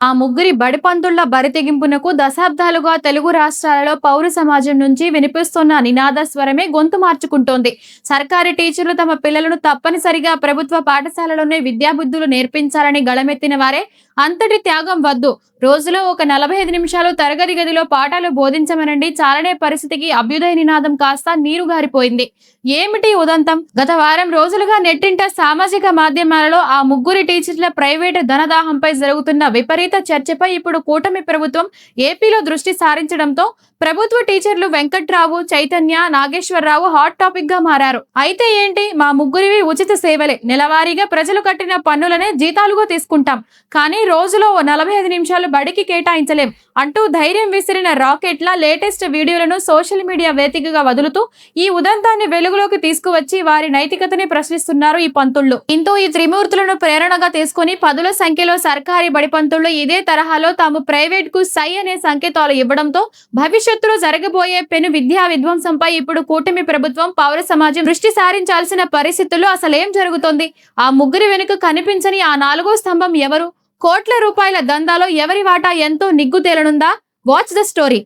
ఆ ముగ్గురి బడిపంతుళ్ళ బరితెగింపునకు దశాబ్దాలుగా తెలుగు రాష్ట్రాలలో పౌర సమాజం నుంచి వినిపిస్తున్న నినాద స్వరమే గొంతు మార్చుకుంటోంది. సర్కారీ టీచర్లు తమ పిల్లలను తప్పనిసరిగా ప్రభుత్వ పాఠశాలలోనే విద్యాబుద్ధులు నేర్పించాలని గళమెత్తిన వారే అంతటి త్యాగం వద్దు. రోజులో ఒక నలభై ఐదు నిమిషాలు తరగతి గదిలో పాఠాలు బోధించమనండి. చాలనే పరిస్థితికి అభ్యుదయ నినాదం కాస్త నీరు గారిపోయింది. ఏమిటి ఉదంతం? గత వారం రోజులుగా నెట్టింట సామాజిక మాధ్యమాలలో ఆ ముగ్గురి టీచర్ల ప్రైవేటు ధనదాహంపై జరుగుతున్న విపరీత చర్చపై ఇప్పుడు కూటమి ప్రభుత్వం ఏపీలో దృష్టి సారించడంతో ప్రభుత్వ టీచర్లు వెంకట్రావు చైతన్య నాగేశ్వరరావు హాట్ టాపిక్గా మారారు. అయితే ఏంటి? మా ముగ్గురివి ఉచిత సేవలే. నెలవారీగా ప్రజలు కట్టిన పన్నులనే జీతాలుగా తీసుకుంటాం. కానీ రోజులో ఓ నలభై ఐదు నిమిషాలు బడికి కేటాయించలేం అంటూ ధైర్యం విసిరిన రాకెట్ల లేటెస్ట్ వీడియోలను సోషల్ మీడియా వేదికగా వదులుతూ ఈ ఉదంతాన్ని వెలుగులోకి తీసుకువచ్చి వారి నైతికతని ప్రశ్నిస్తున్నారు ఈ పంతుళ్ళు. ఇంతో ఈ త్రిమూర్తులను ప్రేరణగా తీసుకుని పదుల సంఖ్యలో సర్కారీ బడి పంతుళ్ళు ఇదే తరహాలో తాము ప్రైవేట్కు సై అనే సంకేతాలు ఇవ్వడంతో భవిష్యత్తులో జరగబోయే పెను విద్యా విధ్వంసంపై ఇప్పుడు కూటమి ప్రభుత్వం పౌర సమాజం దృష్టి సారించాల్సిన పరిస్థితుల్లో అసలేం జరుగుతోంది? ఆ ముగ్గురి వెనుక కనిపించని ఆ నాలుగో స్తంభం ఎవరు? కోట్ల రూపాయల దందాలో ఎవరి వాటా ఎంతో నిగ్గు తేలనుందా? వాచ్ ద స్టోరీ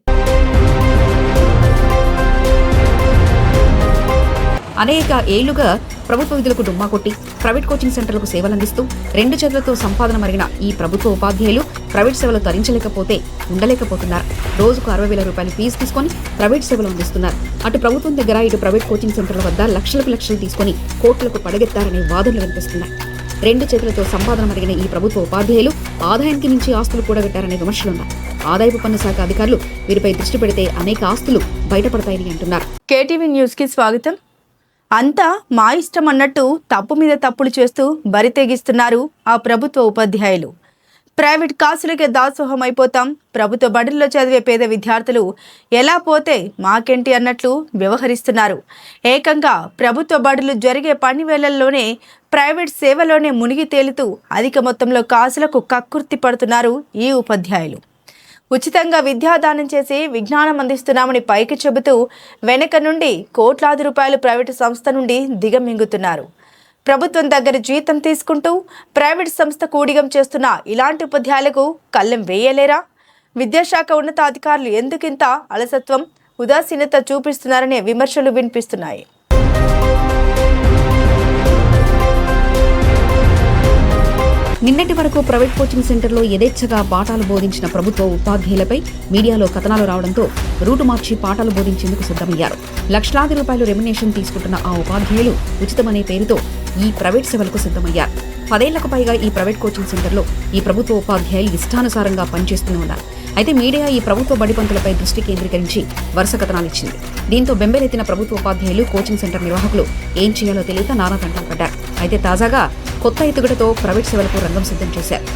అనేక ఏళ్ళుగా ప్రభుత్వ విధులకు డుమ్మా కొట్టి ప్రైవేట్ కోచింగ్ సెంటర్లకు సేవలందిస్తూ రెండు చేతులతో సంపాదన మరిగిన ఈ ప్రభుత్వ ఉపాధ్యాయులు ప్రైవేట్ సేవలు తరించలేకపోతే ఉండలేకపోతున్నారు. రోజుకు అరవై వేల రూపాయలు ఫీజు తీసుకొని ప్రైవేట్ సేవలు అందిస్తున్నారు. అటు ప్రభుత్వం దగ్గర ఇటు ప్రైవేట్ కోచింగ్ సెంటర్ల వద్ద లక్షలకు లక్షలు తీసుకొని కోట్లకు పడగెత్తారనే వాదనలు వినిపిస్తున్నాయి. రెండు చేతులతో సంపాదన మరిగిన ఈ ప్రభుత్వ ఉపాధ్యాయులు ఆదాయానికి మించి ఆస్తులు కూడగట్టారనే విమర్శలున్నాయి ఆదాయపు పన్ను శాఖ అధికారులు వీరిపై దృష్టి పెడితే అనేక ఆస్తులు బయటపడతాయని అంటున్నారు. కేటీవీ న్యూస్కి స్వాగతం. అంతా మా ఇష్టం అన్నట్టు తప్పు మీద తప్పులు చేస్తూ బరితెగిస్తున్నారు ఆ ప్రభుత్వ ఉపాధ్యాయులు. ప్రైవేట్ కాసులకే దాసోహం అయిపోతాం ప్రభుత్వ బడుల్లో చదివే పేద విద్యార్థులు ఎలా పోతే మాకేంటి అన్నట్లు వ్యవహరిస్తున్నారు. ఏకంగా ప్రభుత్వ బడులు జరిగే పని వేళల్లోనే ప్రైవేట్ సేవలోనే మునిగి తేలుతూ అధిక మొత్తంలో కాసులకు కక్కుర్తి పడుతున్నారు ఈ ఉపాధ్యాయులు. ఉచితంగా విద్యాదానం చేసి విజ్ఞానం అందిస్తున్నామని పైకి చెబుతూ వెనక నుండి కోట్లాది రూపాయలు ప్రైవేటు సంస్థ నుండి దిగమింగుతున్నారు. ప్రభుత్వం దగ్గర జీతం తీసుకుంటూ ప్రైవేట్ సంస్థ కూడిగం చేస్తున్న ఇలాంటి ఉపాధ్యాయులకు కళ్ళెం వేయలేరా? విద్యాశాఖ ఉన్నతాధికారులు ఎందుకింత అలసత్వం ఉదాసీనత చూపిస్తున్నారనే విమర్శలు వినిపిస్తున్నాయి. నిన్నటి వరకు ప్రైవేట్ కోచింగ్ సెంటర్లో యథేచ్ఛగా పాఠాలు బోధించిన ప్రభుత్వ ఉపాధ్యాయులపై మీడియాలో కథనాలు రావడంతో రూటు మార్చి పాఠాలు బోధించేందుకు సిద్ధమయ్యారు. లక్షలాది రూపాయలు రెమ్యునేషన్ తీసుకుంటున్న ఆ ఉపాధ్యాయులు ఉచితమనే పేరుతో ఈ ప్రైవేట్ సేవలకు సిద్ధమయ్యారు. పదేళ్ళకు పైగా ఈ ప్రైవేట్ కోచింగ్ సెంటర్లో ఈ ప్రభుత్వ ఉపాధ్యాయులు ఇష్టానుసారంగా పనిచేస్తూనే ఉన్నారు. అయితే మీడియా ఈ ప్రభుత్వ బడిపంతులపై దృష్టి కేంద్రీకరించి వరుస కథనాలు ఇచ్చింది. దీంతో బెంబేలెత్తిన ప్రభుత్వ ఉపాధ్యాయులు కోచింగ్ సెంటర్ నిర్వాహకులు ఏం చేయాలో తెలియక నానా తంటాలు పడ్డారు. అయితే తాజాగా కొత్త ఎత్తుగడతో ప్రైవేట్ సేవలకు రంగం సిద్ధం చేశారు.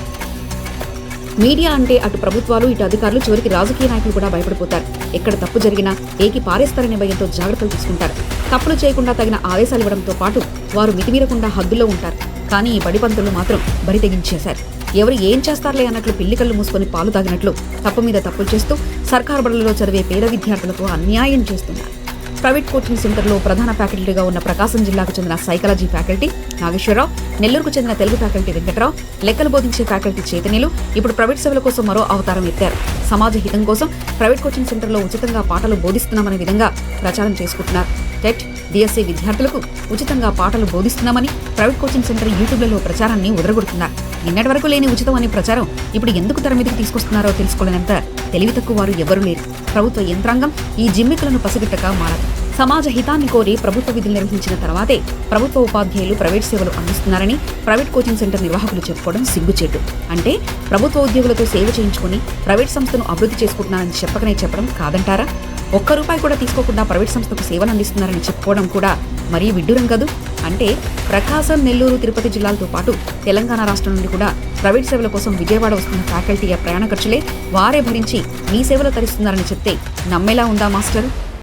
మీడియా అంటే అటు ప్రభుత్వాలు ఇటు అధికారులు చివరికి రాజకీయ నాయకులు కూడా భయపడిపోతారు. ఎక్కడ తప్పు జరిగినా ఏకి పారేస్తారనే భయంతో జాగ్రత్తలు తీసుకుంటారు. తప్పులు చేయకుండా తగిన ఆదేశాలు ఇవ్వడంతో పాటు వారు మితిమీరకుండా హద్దులో ఉంటారు. కానీ ఈ బడిపంతులు మాత్రం బరి తెగించేశారు. ఎవరు ఏం చేస్తారులే అన్నట్లు పిల్లికళ్ళు మూసుకొని పాలు తాగినట్లు తప్పు మీద తప్పులు చేస్తూ సర్కారు బడులలో చదివే పేద విద్యార్థులకు అన్యాయం చేస్తున్నారు. ప్రైవేట్ కోచింగ్ సెంటర్లో ప్రధాన ఫ్యాకల్టీగా ఉన్న ప్రకాశం జిల్లాకు చెందిన సైకాలజీ ఫ్యాకల్టీ నాగేశ్వరరావు నెల్లూరుకు చెందిన తెలుగు ఫ్యాకల్టీ వెంకట్రావు లెక్కలు బోధించే ఫ్యాకల్టీ చైతన్యులు ఇప్పుడు ప్రైవేట్ సేవల కోసం మరో అవతారం ఎత్తారు. సమాజ హితం కోసం ప్రైవేట్ కోచింగ్ సెంటర్లో ఉచితంగా పాటలు బోధిస్తున్నామనే విధంగా ప్రచారం చేసుకుంటున్నారు. టెట్ డిఎస్సీ విద్యార్థులకు ఉచితంగా పాటలు బోధిస్తున్నామని ప్రైవేట్ కోచింగ్ సెంటర్ యూట్యూబ్లలో ప్రచారాన్ని ఉదరగొడుతున్నారు. నిన్నటి వరకు లేని ఉచితం అనే ప్రచారం ఇప్పుడు ఎందుకు తరమిదికి తీసుకొస్తున్నారో తెలుసుకోలేనంత తెలివి తక్కువ వారు ఎవరూ లేరు. ప్రభుత్వ యంత్రాంగం ఈ జిమ్మికులను పసిగట్టక మారదు సమాజ హితాన్ని కోరి ప్రభుత్వ విధులు నిర్వహించిన తర్వాతే ప్రభుత్వ ఉపాధ్యాయులు ప్రైవేట్ సేవలు అందిస్తున్నారని ప్రైవేట్ కోచింగ్ సెంటర్ నిర్వాహకులు చెప్పుకోవడం సిగ్గుచేటు. అంటే ప్రభుత్వ ఉద్యోగులతో సేవ చేయించుకొని ప్రైవేట్ సంస్థను అభివృద్ధి చేసుకుంటున్నారని చెప్పకనే చెప్పడం కాదంటారా? ఒక్క రూపాయి కూడా తీసుకోకుండా ప్రైవేట్ సంస్థకు సేవలు అందిస్తున్నారని చెప్పుకోవడం కూడా మరీ విడ్డూరం కాదు. అంటే ప్రకాశం నెల్లూరు తిరుపతి జిల్లాలతో పాటు తెలంగాణ రాష్ట్రం నుండి కూడా ప్రైవేట్ సేవల కోసం విజయవాడ వస్తున్న ఫ్యాకల్టీ ప్రయాణ ఖర్చులే వారే భరించి మీ సేవలు తరిస్తున్నారని చెప్తే నమ్మేలా ఉందా మాస్టర్?